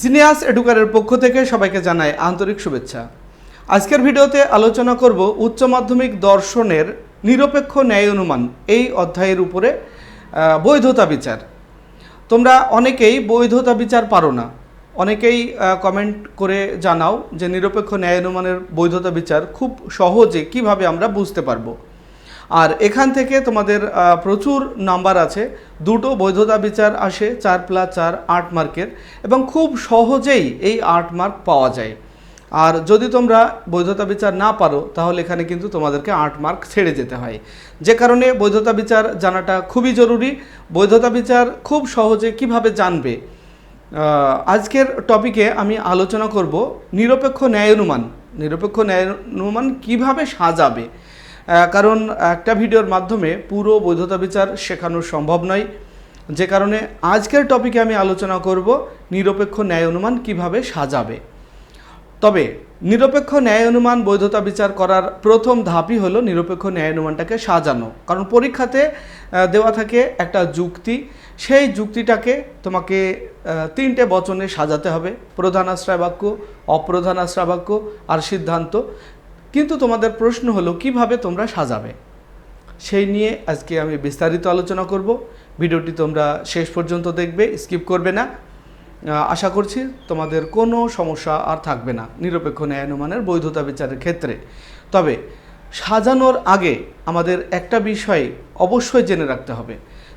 Genius এডুকারের পক্ষ থেকে সবাইকে জানাই আন্তরিক শুভেচ্ছা। আজকের ভিডিওতে আলোচনা করব উচ্চ মাধ্যমিক দর্শনের নিরপেক্ষ ন্যায় অনুমান এই অধ্যায়ের উপরে বৈধতা বিচার। তোমরা অনেকেই বৈধতা বিচার পারো না। অনেকেই কমেন্ট করে জানাও যে নিরপেক্ষ ন্যায় অনুমানের বৈধতা বিচার খুব সহজে কীভাবে আমরা বুঝতে পারব। আর এখান থেকে তোমাদের প্রচুর নাম্বার আছে। দুটো বৈধতা বিচার আসে, চার প্লাস চার, আট মার্কের, এবং খুব সহজেই এই আট মার্ক পাওয়া যায়। আর যদি তোমরা বৈধতা বিচার না পারো, তাহলে এখানে কিন্তু তোমাদেরকে আট মার্ক ছেড়ে যেতে হয়। যে কারণে বৈধতা বিচার জানাটা খুবই জরুরি। বৈধতা বিচার খুব সহজে কীভাবে জানবে? আজকের টপিকে আমি আলোচনা করব নিরপেক্ষ ন্যায় অনুমান। নিরপেক্ষ ন্যায় অনুমান কীভাবে সাজাবে? কারণ একটা ভিডিওর মাধ্যমে পুরো বৈধতা বিচার শেখানো সম্ভব নয়। যে কারণে আজকের টপিকে আমি আলোচনা করব নিরপেক্ষ ন্যায় অনুমান কীভাবে সাজাবে। তবে নিরপেক্ষ ন্যায় অনুমান বৈধতা বিচার করার প্রথম ধাপই হলো নিরপেক্ষ ন্যায় অনুমানটাকে সাজানো। কারণ পরীক্ষাতে দেওয়া থাকে একটা যুক্তি। সেই যুক্তিটাকে তোমাকে তিনটে বচনে সাজাতে হবে। প্রধান আশ্রয় বাক্য অপ্রধান আশ্রয় বাক্য আর সিদ্ধান্ত। কিন্তু তোমাদের প্রশ্ন হলো, কীভাবে তোমরা সাজাবে? সেই নিয়ে আজকে আমি বিস্তারিত আলোচনা করব। ভিডিওটি তোমরা শেষ পর্যন্ত দেখবে, স্কিপ করবে না। আশা করছি তোমাদের কোনো সমস্যা আর থাকবে না, নিরপেক্ষ ন্যায় অনুমানের বৈধতা বিচারের ক্ষেত্রে। তবে সাজানোর আগে আমাদের একটা বিষয় অবশ্যই জেনে রাখতে হবে।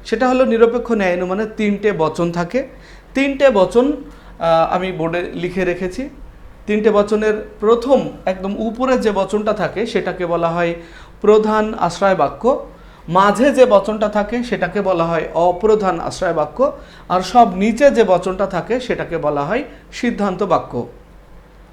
সেটা হলো নিরপেক্ষ ন্যায় অনুমানের তিনটে বচন থাকে। তিনটে বচন আমি বোর্ডে লিখে রেখেছি। তিনটে বচনের প্রথম একদম উপরে যে বচনটা থাকে, সেটাকে বলা হয় প্রধান আশ্রয় বাক্য। মাঝে যে বচনটা থাকে, সেটাকে বলা হয় অপ্রধান আশ্রয় বাক্য। আর সব নিচে যে বচনটা থাকে, সেটাকে বলা হয় সিদ্ধান্ত বাক্য।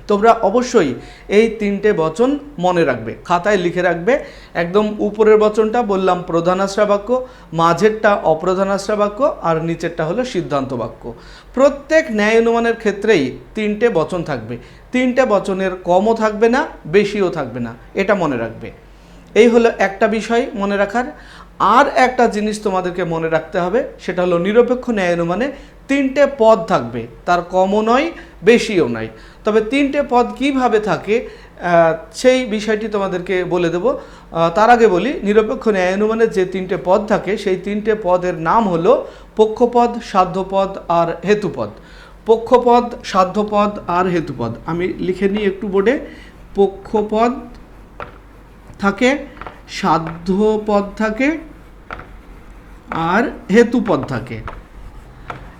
তোমরা অবশ্যই এই তিনটে বচন মনে রাখবে। খাতায় লিখে রাখবে। একদম উপরের বচনটা বললাম প্রধান আশ্রয় বাক্য, মাঝেরটা অপ্রধান আশ্রয় বাক্য, আর নিচেরটা হলো সিদ্ধান্ত বাক্য। প্রত্যেক ন্যায় অনুমানের ক্ষেত্রেই তিনটে বচন থাকবে। তিনটে বচনের কমও থাকবে না, বেশিও থাকবে না। এটা মনে রাখবে। এই হলো একটা বিষয় মনে রাখার। আর একটা জিনিস তোমাদেরকে মনে রাখতে হবে, সেটা হলো নিরপেক্ষ ন্যায় অনুমানে তিনটে পদ থাকবে। তার কমও নয়, বেশিও নয়। তবে তিনটে পদ কীভাবে থাকে সেই বিষয়টি তোমাদেরকে বলে দেব। তার আগে বলি, নিরপেক্ষ ন্যায় অনুমানের যে তিনটে পদ থাকে, সেই তিনটে পদের নাম হলো পক্ষপদ, সাধ্যপদ আর হেতুপদ। পক্ষপদ, সাধ্যপদ আর হেতুপদ। আমি লিখে নিই একটু বোর্ডে। পক্ষপদ থাকে, সাধ্যপদ থাকে আর হেতুপদ থাকে।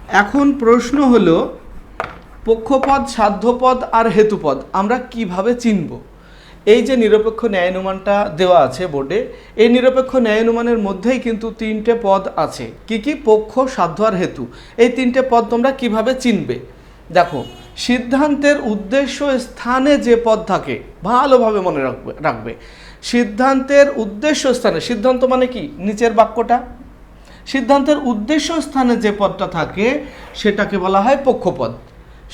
এখন প্রশ্ন হলো পক্ষপদ সাধ্যপদ আর হেতুপদ, আমরা কীভাবে চিনব? এই যে নিরপেক্ষ ন্যায় অনুমানটা দেওয়া আছে বোর্ডে, এই নিরপেক্ষ ন্যায় অনুমানের মধ্যেই কিন্তু তিনটে পদ আছে। কি কি? পক্ষ, সাধ্য আর হেতু। এই তিনটে পদ তোমরা কীভাবে চিনবে? দেখো, সিদ্ধান্তের উদ্দেশ্য স্থানে যে পদ থাকে, ভালোভাবে মনে রাখবে রাখবে। সিদ্ধান্তের উদ্দেশ্য স্থানে, সিদ্ধান্ত মানে কি? নিচের বাক্যটা সিদ্ধান্তের উদ্দেশ্য স্থানে যে পদটা থাকে, সেটাকে বলা হয় পক্ষপদ।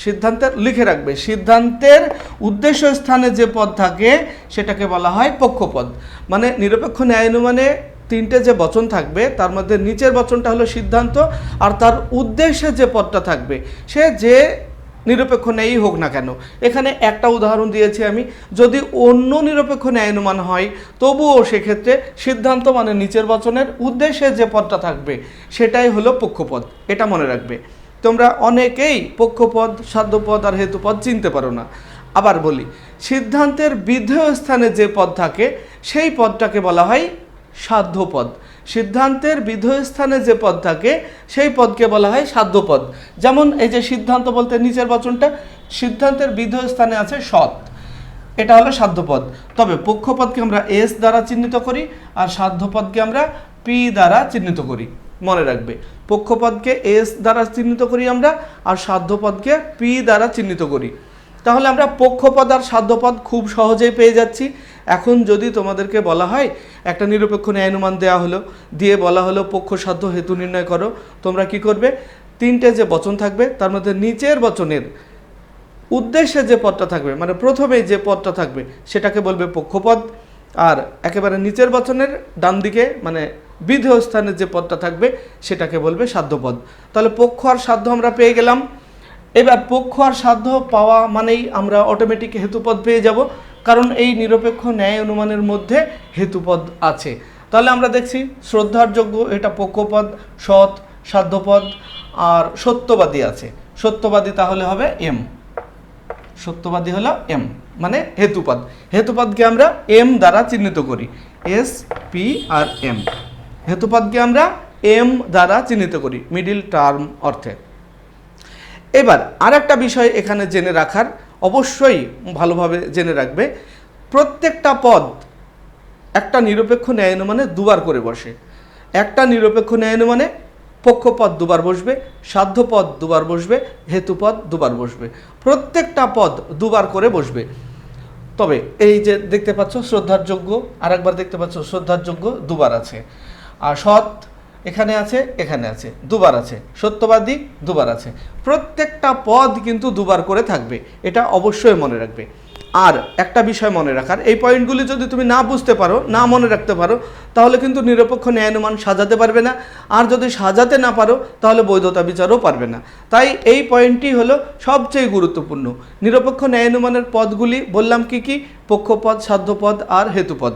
সিদ্ধান্তের, লিখে রাখবে, সিদ্ধান্তের উদ্দেশ্য স্থানে যে পদ থাকে, সেটাকে বলা হয় পক্ষপদ। মানে নিরপেক্ষ ন্যায় অনুমানে তিনটে যে বচন থাকবে, তার মধ্যে নিচের বচনটা হলো সিদ্ধান্ত, আর তার উদ্দেশ্যে যে পদটা থাকবে, সে যে নিরপেক্ষ ন্যায়ই হোক না কেন। এখানে একটা উদাহরণ দিয়েছি আমি। যদি অন্য নিরপেক্ষ ন্যায় অনুমান হয়, তবুও সেক্ষেত্রে সিদ্ধান্ত মানে নিচের বচনের উদ্দেশ্যে যে পদটা থাকবে, সেটাই হলো পক্ষপদ এটা মনে রাখবে। তোমরা অনেকেই পক্ষপদ সাধ্যপদ আর হেতুপদ চিনতে পারো না। আবার বলি, সিদ্ধান্তের বিধেয় স্থানে যে পদ থাকে, সেই পদটাকে বলা হয় সাধ্যপদ সিদ্ধান্তের বিধেয় স্থানে যে পদ থাকে, সেই পদকে বলা হয় সাধ্যপদ। যেমন এই যে সিদ্ধান্ত বলতে নিচের বচনটা, সিদ্ধান্তের বিধেয় স্থানে আছে সৎ। এটা হলো সাধ্যপদ। তবে পক্ষপদকে আমরা এস দ্বারা চিহ্নিত করি, আর সাধ্যপদকে আমরা পি দ্বারা চিহ্নিত করি। মনে রাখবে, পক্ষপদকে এস দ্বারা চিহ্নিত করি আমরা, আর সাধ্যপদকে পি দ্বারা চিহ্নিত করি। তাহলে আমরা পক্ষপদ আর সাধ্যপদ খুব সহজেই পেয়ে যাচ্ছি। এখন যদি তোমাদেরকে বলা হয়, একটা নিরপেক্ষ ন্যায় অনুমান দেওয়া হলো, দিয়ে বলা হলো পক্ষ সাধ্য হেতু নির্ণয় করো, তোমরা কি করবে? তিনটে যে বচন থাকবে, তার মধ্যে নিচের বচনের উদ্দেশ্যে যে পদটা থাকবে মানে প্রথমে যে পদটা থাকবে, সেটাকে বলবে পক্ষপদ। আর একেবারে নিচের বচনের ডান দিকে মানে বিধেয় স্থানে যে পদটা থাকবে, সেটাকে বলবে সাধ্যপদ। তাহলে পক্ষ আর সাধ্য আমরা পেয়ে গেলাম। এবার পক্ষ আর সাধ্য পাওয়া মানেই আমরা অটোমেটিক হেতুপদ পেয়ে যাব। কারণ এই নিরপেক্ষ ন্যায় অনুমানের মধ্যে হেতুপদ আছে। তাহলে আমরা দেখছি শ্রদ্ধার যোগ্য এটা পক্ষপদ, সৎ, সাধ্যপদ আর সত্যবাদী আছে। সত্যবাদী তাহলে হবে এম। সত্যবাদী হলো এম মানে হেতুপদ। হেতুপদকে আমরা এম দ্বারা চিহ্নিত করি। এস, পি আর এম। হেতুপদকে আমরা এম দ্বারা চিহ্নিত করি, মিডিল টার্ম অর্থে। এবার আর একটা বিষয় এখানে জেনে রাখার। অবশ্যই ভালোভাবে জেনে রাখবে। প্রত্যেকটা পদ একটা নিরপেক্ষ ন্যায় অনুমানে দুবার করে বসে। একটা নিরপেক্ষ ন্যায় অনুমানে পক্ষপদ দুবার বসবে সাধ্যপদ দুবার বসবে হেতুপদ দুবার বসবে। প্রত্যেকটা পদ দুবার করে বসবে। তবে এই যে দেখতে পাচ্ছ, শ্রদ্ধার যোগ্য আর একবার দেখতে পাচ্ছ, শ্রদ্ধার যোগ্য দুবার আছে। আর সৎ এখানে আছে এখানে আছে, দুবার আছে। সত্যবাদী দুবার আছে। প্রত্যেকটা পদ কিন্তু দুবার করে থাকবে, এটা অবশ্যই মনে রাখবে। আর একটা বিষয় মনে রাখার, এই পয়েন্টগুলি যদি তুমি না বুঝতে পারো, না মনে রাখতে পারো, তাহলে কিন্তু নিরপেক্ষ ন্যায়ানুমান সাজাতে পারবে না। আর যদি সাজাতে না পারো, তাহলে বৈধতা বিচারও পারবে না। তাই এই পয়েন্টটি হলো সবচেয়ে গুরুত্বপূর্ণ। নিরপেক্ষ ন্যায়ানুমানের পদগুলি বললাম কি কি? পক্ষপদ, সাধ্যপদ আর হেতুপদ।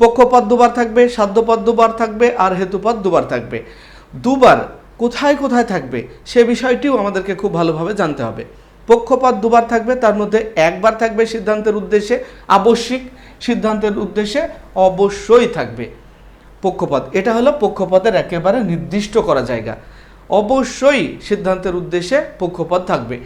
পক্ষপদ দুবার থাকবে সাধ্যপদ দুবার থাকবে, আর হেতুপদ দুবার থাকবে। দুবার কোথায় কোথায় থাকবে, সে বিষয়টিও আমাদেরকে খুব ভালোভাবে জানতে হবে। পক্ষপাত দুবার থাকবে, তার মধ্যে একবার থাকবে সিদ্ধান্তের উদ্দেশ্যে, আবশ্যিক সিদ্ধান্তের উদ্দেশ্যে অবশ্যই থাকবে পক্ষপাত। এটা হলো পক্ষপদের একেবারে নির্দিষ্ট করা জায়গা। অবশ্যই সিদ্ধান্তের উদ্দেশ্যে পক্ষপদ থাকবে।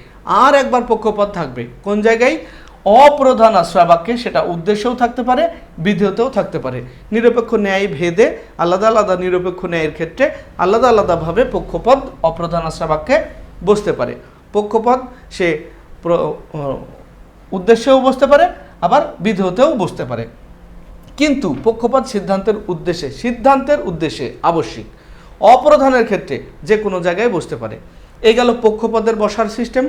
আর একবার পক্ষপাত থাকবে, কোন জায়গায়? অপ্রধান আশ্রয় বাক্যে সেটা উদ্দেশ্যেও থাকতে পারে, বিধেয়তেও থাকতে পারে। নিরপেক্ষ ন্যায় ভেদে আলাদা আলাদা নিরপেক্ষ ন্যায়ের ক্ষেত্রে আলাদা আলাদাভাবে পক্ষপদ অপ্রধান আশ্রয় বাক্যে বসতে পারে। পক্ষপদ সে উদ্দেশ্যেও বসতে পারে, আবার বিধেয়তেও বসতে পারে। কিন্তু পক্ষপাত সিদ্ধান্তের উদ্দেশ্যে সিদ্ধান্তের উদ্দেশ্যে আবশ্যিক। অপ্রধানের ক্ষেত্রে যে কোনো জায়গায় বসতে পারে। এই গেল পক্ষপদের বসার সিস্টেম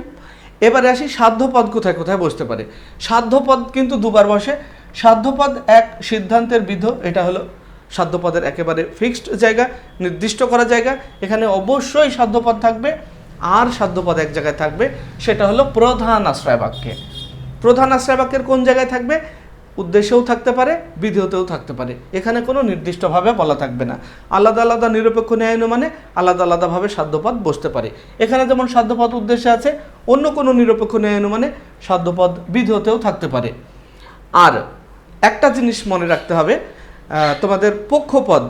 এবারে আসি সাধ্যপদ কোথায় কোথায় বসতে পারে? সাধ্যপদ কিন্তু দুবার বসে। সাধ্যপদ এক সিদ্ধান্তের বিধ, এটা হলো সাধ্যপদের একেবারে ফিক্সড জায়গা, নির্দিষ্ট করা জায়গা। এখানে অবশ্যই সাধ্যপদ থাকবে, আর সাধ্যপদ এক জায়গায় থাকবে, সেটা হলো প্রধান আশ্রয় বাক্যে প্রধান আশ্রয় বাক্যের কোন জায়গায় থাকবে? উদ্দেশ্যেও থাকতে পারে, বিধিতেও থাকতে পারে। এখানে কোনো নির্দিষ্টভাবে বলা থাকবে না। আলাদা আলাদা নিরপেক্ষ ন্যায় অনুমানে আলাদা আলাদাভাবে সাধ্যপদ বসতে পারে। এখানে যেমন সাধ্যপদ উদ্দেশ্যে আছে, অন্য কোনো নিরপেক্ষ ন্যায় অনুমানে সাধ্যপদ বিধিতেও থাকতে পারে। আর একটা জিনিস মনে রাখতে হবে তোমাদের পক্ষপদ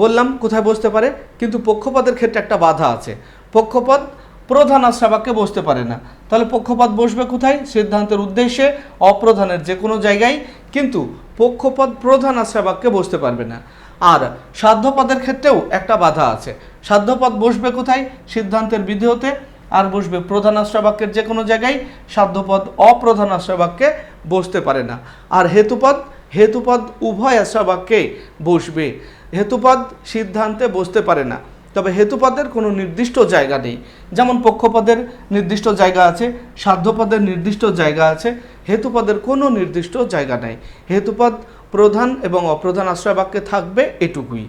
বললাম কোথায় বসতে পারে, কিন্তু পক্ষপদের ক্ষেত্রে একটা বাধা আছে। পক্ষপদ প্রধান আশ্রাবাক্যে বসতে পারে না। তাহলে পক্ষপাত বসবে কোথায়? সিদ্ধান্তের উদ্দেশ্যে অপ্রধানের যে কোনো জায়গায় কিন্তু পক্ষপদ প্রধান আশ্রাবাক্যে বসতে পারবে না। আর সাধ্যপদের ক্ষেত্রেও একটা বাধা আছে। সাধ্যপদ বসবে কোথায়? সিদ্ধান্তের বিধেয়তে। আর বসবে প্রধান আশ্রয়বাক্যের যে কোনো জায়গায় সাধ্যপদ অপ্রধান আশ্রয়বাক্যে বসতে পারে না। আর হেতুপদ হেতুপদ উভয় আশ্রয়বাক্যে বসবে। হেতুপদ সিদ্ধান্তে বসতে পারে না। তবে হেতুপদের কোনো নির্দিষ্ট জায়গা নেই। যেমন পক্ষপদের নির্দিষ্ট জায়গা আছে, সাধ্যপদের নির্দিষ্ট জায়গা আছে, হেতুপদের কোনো নির্দিষ্ট জায়গা নেই। হেতুপদ প্রধান এবং অপ্রধান আশ্রয় বাক্যে থাকবে এটুকুই।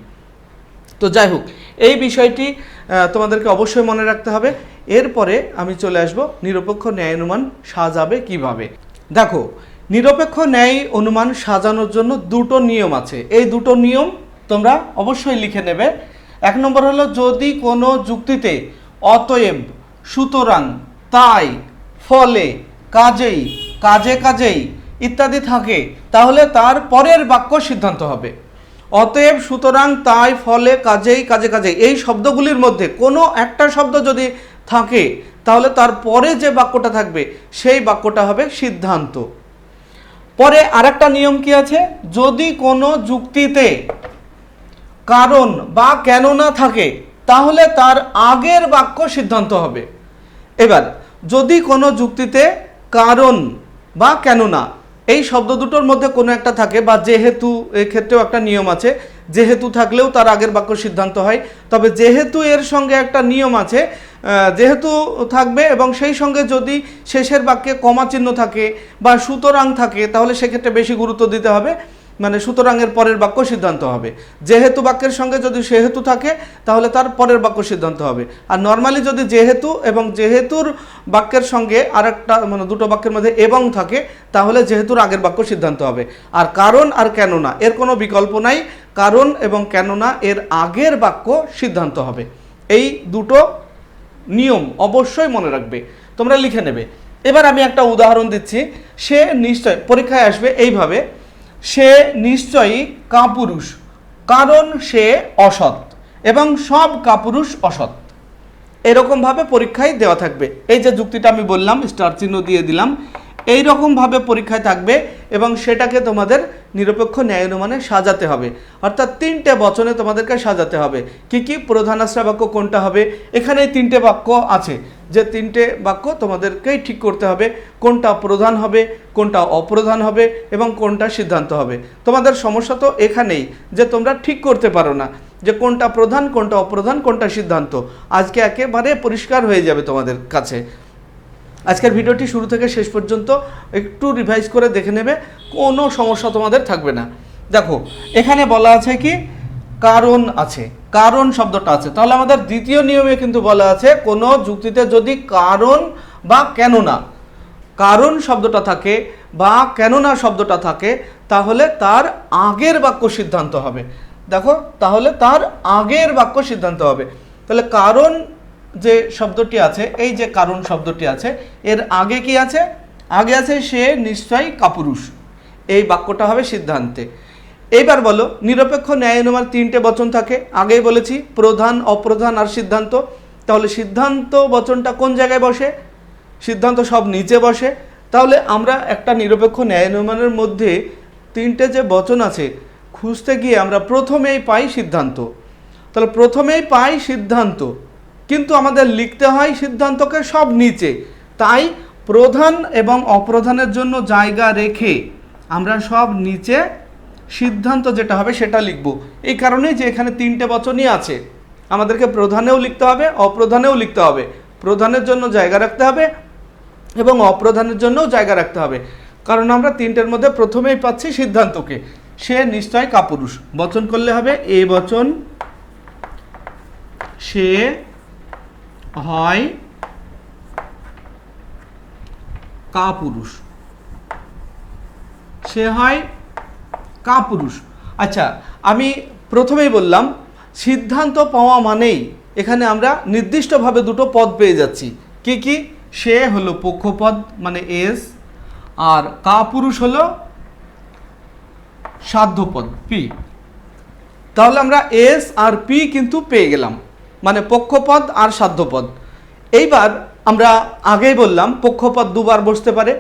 তো যাই হোক, এই বিষয়টি তোমাদেরকে অবশ্যই মনে রাখতে হবে। এরপরে আমি চলে আসব নিরপেক্ষ ন্যায় অনুমান সাজাবে কীভাবে। দেখো, নিরপেক্ষ ন্যায় অনুমান সাজানোর জন্য দুটো নিয়ম আছে। এই দুটো নিয়ম তোমরা অবশ্যই লিখে নেবে। এক নম্বর হলো, যদি কোনো যুক্তিতে অতএব সুতরাং তাই, ফলে, কাজেই, কাজে কাজেই ইত্যাদি থাকে, তাহলে তার পরের বাক্য সিদ্ধান্ত হবে। অতএব সুতরাং তাই, ফলে, কাজেই, কাজে কাজে এই শব্দগুলির মধ্যে কোনো একটা শব্দ যদি থাকে, তাহলে তার পরে যে বাক্যটা থাকবে, সেই বাক্যটা হবে সিদ্ধান্ত। পরে আরেকটা নিয়ম কি আছে? যদি কোনো যুক্তিতে কারণ বা কেন না থাকে, তাহলে তার আগের বাক্য সিদ্ধান্ত হবে। এবার, যদি কোনো যুক্তিতে কারণ বা কেন না, এই শব্দ দুটোর মধ্যে কোনো একটা থাকে বা যেহেতু এক্ষেত্রেও একটা নিয়ম আছে, যেহেতু থাকলেও তার আগের বাক্য সিদ্ধান্ত হয়, তবে যেহেতু এর সঙ্গে একটা নিয়ম আছে যেহেতু থাকবে এবং সেই সঙ্গে যদি শেষের বাক্যে কমা চিহ্ন থাকে বা সুতরাং থাকে, তাহলে সেক্ষেত্রে বেশি গুরুত্ব দিতে হবে। মানে সুতরাংয়ের পরের বাক্য সিদ্ধান্ত হবে। যেহেতু বাক্যের সঙ্গে যদি সেহেতু থাকে, তাহলে তার পরের বাক্য সিদ্ধান্ত হবে। আর নর্মালি যদি যেহেতু এবং যেহেতুর বাক্যের সঙ্গে আরেকটা মানে দুটো বাক্যের মধ্যে এবং থাকে, তাহলে যেহেতুর আগের বাক্য সিদ্ধান্ত হবে। আর কারণ আর কেননা এর কোনো বিকল্প নাই। কারণ এবং কেননা এর আগের বাক্য সিদ্ধান্ত হবে। এই দুটো নিয়ম অবশ্যই মনে রাখবে। তোমরা লিখে নেবে। এবার আমি একটা উদাহরণ দিচ্ছি। সে নিশ্চয় পরীক্ষায় আসবে এইভাবে সে নিশ্চয়ই কাপুরুষ, কারণ সে অসৎ এবং সব কাপুরুষ অসৎ। এরকমভাবে পরীক্ষায় দেওয়া থাকবে। এই যে যুক্তিটা আমি বললাম, স্টার চিহ্ন দিয়ে দিলাম এই রকমভাবে পরীক্ষায় থাকবে এবং সেটাকে তোমাদের নিরপেক্ষ ন্যায় অনুমানে সাজাতে হবে। অর্থাৎ তিনটে বচনে তোমাদেরকে সাজাতে হবে। কি কি প্রধান আশ্রয় বাক্য কোনটা হবে? এখানে তিনটে বাক্য আছে। যে তিনটে বাক্য তোমাদেরকেই ঠিক করতে হবে, কোনটা প্রধান হবে, কোনটা অপ্রধান হবে এবং কোনটা সিদ্ধান্ত হবে। তোমাদের সমস্যা তো এখানেই, যে তোমরা ঠিক করতে পারো না। যে কোনটা প্রধান, কোনটা অপ্রধান, কোনটা সিদ্ধান্ত। আজকে একেবারে পরিষ্কার হয়ে যাবে তোমাদের কাছে। আজকের ভিডিওটি শুরু থেকে শেষ পর্যন্ত একটু রিভাইজ করে দেখে নেবে, কোনো সমস্যা তোমাদের থাকবে না। দেখো, এখানে বলা আছে কি, কারণ আছে। কারণ শব্দটা আছে। তাহলে আমাদের দ্বিতীয় নিয়মে কিন্তু বলা আছে, কোনো যুক্তিতে যদি কারণ বা কেননা কারণ শব্দটা থাকে বা কেননা শব্দটা থাকে, তাহলে তার আগের বাক্য সিদ্ধান্ত হবে। দেখো, তাহলে তার আগের বাক্য সিদ্ধান্ত হবে। তাহলে কারণ যে শব্দটি আছে, এই যে কারণ শব্দটি আছে, এর আগে কি আছে? আগে আছে সে নিশ্চয়ই কাপুরুষ। এই বাক্যটা হবে সিদ্ধান্তে। এইবার বলো, নিরপেক্ষ ন্যায় অনুমান তিনটে বচন থাকে। আগেই বলেছি, প্রধান, অপ্রধান আর সিদ্ধান্ত। তাহলে সিদ্ধান্ত বচনটা কোন জায়গায় বসে? সিদ্ধান্ত সব নিচে বসে। তাহলে আমরা একটা নিরপেক্ষ ন্যায় অনুমানের মধ্যে তিনটে যে বচন আছে, খুঁজতে গিয়ে আমরা প্রথমেই পাই সিদ্ধান্ত। তাহলে প্রথমেই পাই সিদ্ধান্ত। কিন্তু আমাদের লিখতে হয় সিদ্ধান্তকে সব নিচে। তাই প্রধান এবং অপ্রধানের জন্য জায়গা রেখে আমরা সব নিচে সিদ্ধান্ত যেটা হবে সেটা লিখব। এই কারণেই যে এখানে তিনটে বচনই আছে। আমাদেরকে প্রধানেও লিখতে হবে, অপ্রধানেও লিখতে হবে। প্রধানের জন্য জায়গা রাখতে হবে এবং অপ্রধানের জন্যও জায়গা রাখতে হবে। কারণ আমরা তিনটের মধ্যে প্রথমেই পাচ্ছি সিদ্ধান্তকে। সে নিশ্চয় কাপুরুষ। বচন করলে হবে, এ বচন সে হয় কাপুরুষ। সে হয় কাপুরুষ। আচ্ছা আমি প্রথমেই বললাম, সিদ্ধান্ত পাওয়া মানেই এখানে আমরা নির্দিষ্টভাবে দুটো পদ পেয়ে যাচ্ছি। কি কি? সে হলো পক্ষপদ মানে এস, আর কাপুরুষ হলো সাধ্যপদ, পি। তাহলে আমরা এস আর পি কিন্তু পেয়ে গেলাম। মানে পক্ষপদ আর সাধ্যপদ এইবার আমরা আগেই বললাম পক্ষপদ দুবার বসতে পারে।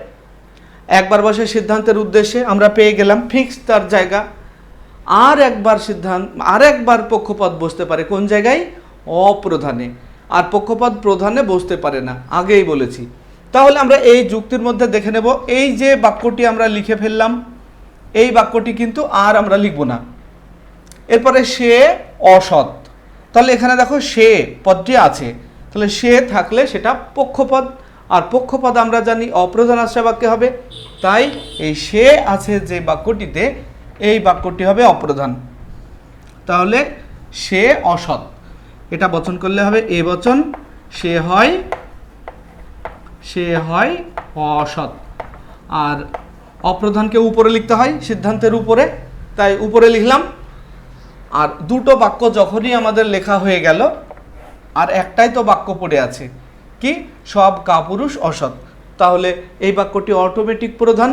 একবার বসে সিদ্ধান্তের উদ্দেশ্যে আমরা পেয়ে গেলাম ফিক্স তার জায়গা। আর একবার সিদ্ধান্ত আর একবার পক্ষপদ বসতে পারে। কোন জায়গায়? অপ্রধানে। আর পক্ষপদ প্রধানে বসতে পারে না, আগেই বলেছি। তাহলে আমরা এই যুক্তির মধ্যে দেখে নেব, এই যে বাক্যটি আমরা লিখে ফেললাম, এই বাক্যটি কিন্তু আর আমরা লিখব না। এরপরে সে অসৎ। তাহলে এখানে দেখো সে পদটি আছে। তাহলে সে থাকলে সেটা পক্ষপদ। আর পক্ষপদ আমরা জানি অপ্রধান আশ্রয় বাক্যে হবে। তাই এই সে আছে যে বাক্যটিতে, এই বাক্যটি হবে অপ্রধান। তাহলে সে অসৎ। এটা বচন করলে হবে এ বচন, সে হয় সে হয় অসৎ। আর অপ্রধানকে উপরে লিখতে হয় সিদ্ধান্তের উপরে। তাই উপরে লিখলাম। আর দুটো বাক্য যখনই আমাদের লেখা হয়ে গেল, আর একটাই তো বাক্য পড়ে আছে, কি? সব কাপুরুষ অসৎ। তাহলে এই বাক্যটি অটোমেটিক প্রধান।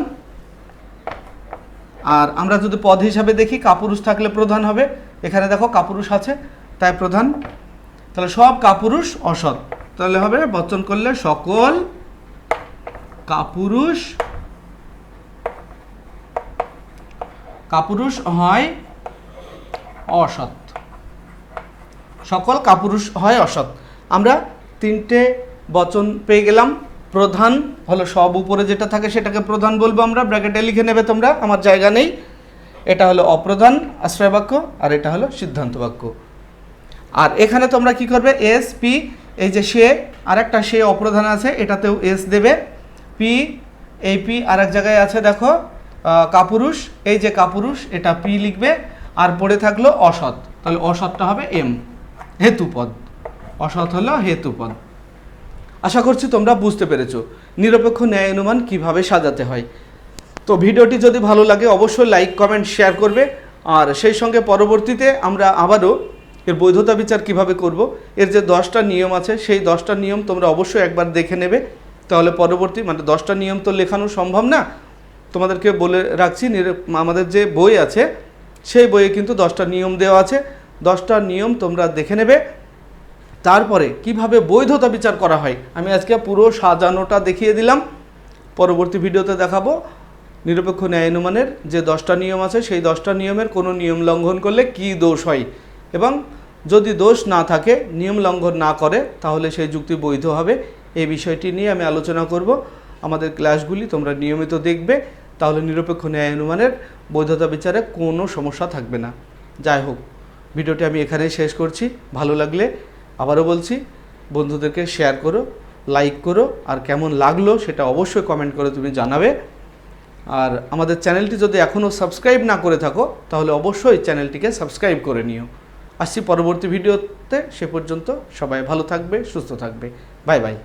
আর আমরা যদি পদ হিসাবে দেখি, কাপুরুষ থাকলে প্রধান হবে। এখানে দেখো কাপুরুষ আছে, তাই প্রধান। তাহলে সব কাপুরুষ অসৎ। তাহলে হবে, বচন করলে সকল কাপুরুষ কাপুরুষ হয় অসৎ। সকল কাপুরুষ হয় অসৎ। আমরা তিনটে বচন পেয়ে গেলাম। প্রধান হলো সব উপরে যেটা থাকে সেটাকে প্রধান বলব আমরা। ব্র্যাকেটে লিখে নেবে তোমরা, আমার জায়গা নেই। এটা হলো অপ্রধান আশ্রয় বাক্য আর এটা হলো সিদ্ধান্ত বাক্য আর এখানে তোমরা কি করবে? এস, পি, এই যে সে, আরেকটা সে অপ্রধান আছে, এটাতেও এস দেবে। পি, এই পি আর এক জায়গায় আছে, দেখো কাপুরুষ। এই যে কাপুরুষ, এটা পি লিখবে। আর পড়ে থাকল অসৎ। তাহলে অসৎটা হবে এম, হেতুপদ। অসৎ হলো হেতুপদ। আশা করছি তোমরা বুঝতে পেরেছ। নিরপেক্ষ ন্যায় অনুমান কীভাবে সাজাতে হয়। তো ভিডিওটি যদি ভালো লাগে অবশ্যই লাইক, কমেন্ট, শেয়ার করবে। আর সেই সঙ্গে পরবর্তীতে আমরা আবারও এর বৈধতা বিচার কীভাবে করব, এর যে দশটা নিয়ম আছে, সেই দশটা নিয়ম তোমরা অবশ্যই একবার দেখে নেবে। তাহলে পরবর্তী মানে দশটা নিয়ম তো লেখানো সম্ভব না। তোমাদেরকে বলে রাখছি আমাদের যে বই আছে সেই বইয়ে কিন্তু দশটা নিয়ম দেওয়া আছে। দশটা নিয়ম তোমরা দেখে নেবে। তারপরে কীভাবে বৈধতা বিচার করা হয়, আমি আজকে পুরো সাজানোটা দেখিয়ে দিলাম। পরবর্তী ভিডিওতে দেখাবো। নিরপেক্ষ ন্যায় অনুমানের যে দশটা নিয়ম আছে, সেই দশটা নিয়মের কোনো নিয়ম লঙ্ঘন করলে কি দোষ হয়? এবং যদি দোষ না থাকে, নিয়ম লঙ্ঘন না করে, তাহলে সেই যুক্তি বৈধ হবে। এই বিষয়টি নিয়ে আমি আলোচনা করব। আমাদের ক্লাসগুলি তোমরা নিয়মিত দেখবে। তাহলে নিরপেক্ষ ন্যায় অনুমানের বৈধতা বিচারে কোনো সমস্যা থাকবে না। যাই হোক, ভিডিওটি আমি এখানেই শেষ করছি। ভালো লাগলে আবারও বলছি, বন্ধুদেরকে শেয়ার করো লাইক করো, আর কেমন লাগল সেটা অবশ্যই কমেন্ট করে তুমি জানাবে। আর আমাদের চ্যানেলটি যদি এখনও সাবস্ক্রাইব না করে থাকো, তাহলে অবশ্যই চ্যানেলটিকে সাবস্ক্রাইব করে নিও। আসছি পরবর্তী ভিডিওতে, সে পর্যন্ত সবাই ভালো থাকবে, সুস্থ থাকবে। Bye bye